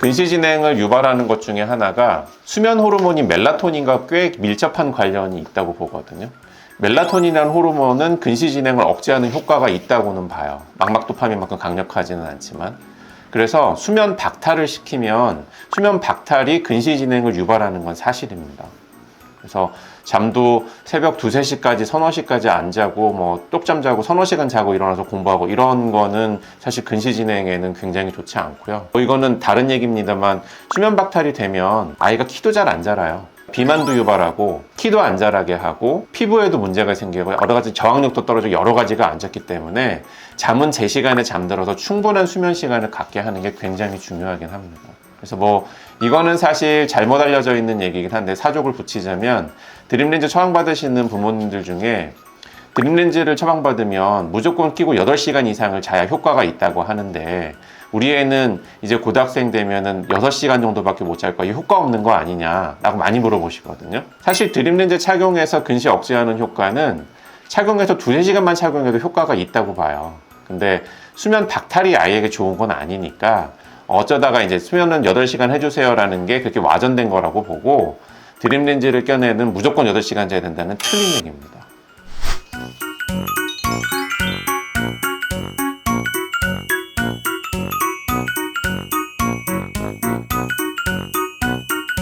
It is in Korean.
근시 진행을 유발하는 것 중에 하나가 수면 호르몬인 멜라토닌과 꽤 밀접한 관련이 있다고 보거든요. 멜라토닌이라는 호르몬은 근시 진행을 억제하는 효과가 있다고는 봐요. 막막도파민만큼 강력하지는 않지만. 그래서 수면 박탈을 시키면 수면 박탈이 근시 진행을 유발하는 건 사실입니다. 그래서 잠도 새벽 2, 3시까지 서너 시까지 안 자고 뭐 쪽잠 자고 서너 시간 자고 일어나서 공부하고 이런 거는 사실 근시 진행에는 굉장히 좋지 않고요. 뭐 이거는 다른 얘기입니다만 수면 박탈이 되면 아이가 키도 잘 안 자라요. 비만도 유발하고 키도 안 자라게 하고 피부에도 문제가 생기고 여러 가지 저항력도 떨어지고 여러 가지가 안 좋기 때문에 잠은 제 시간에 잠들어서 충분한 수면 시간을 갖게 하는 게 굉장히 중요하긴 합니다. 그래서 뭐 이거는 사실 잘못 알려져 있는 얘기긴 한데 사족을 붙이자면 드림렌즈 처방받으시는 부모님들 중에 드림렌즈를 처방받으면 무조건 끼고 8시간 이상을 자야 효과가 있다고 하는데 우리 애는 이제 고등학생 되면은 6시간 정도밖에 못 잘 거야. 이 효과 없는 거 아니냐라고 많이 물어보시거든요. 사실 드림렌즈 착용해서 근시 억제하는 효과는 착용해서 2, 3시간만 착용해도 효과가 있다고 봐요. 근데 수면 박탈이 아이에게 좋은 건 아니니까 어쩌다가 이제 수면은 8시간 해주세요라는 게 그렇게 와전된 거라고 보고 드림 렌즈를 껴내는 무조건 8시간 자야 된다는 틀린 얘기입니다.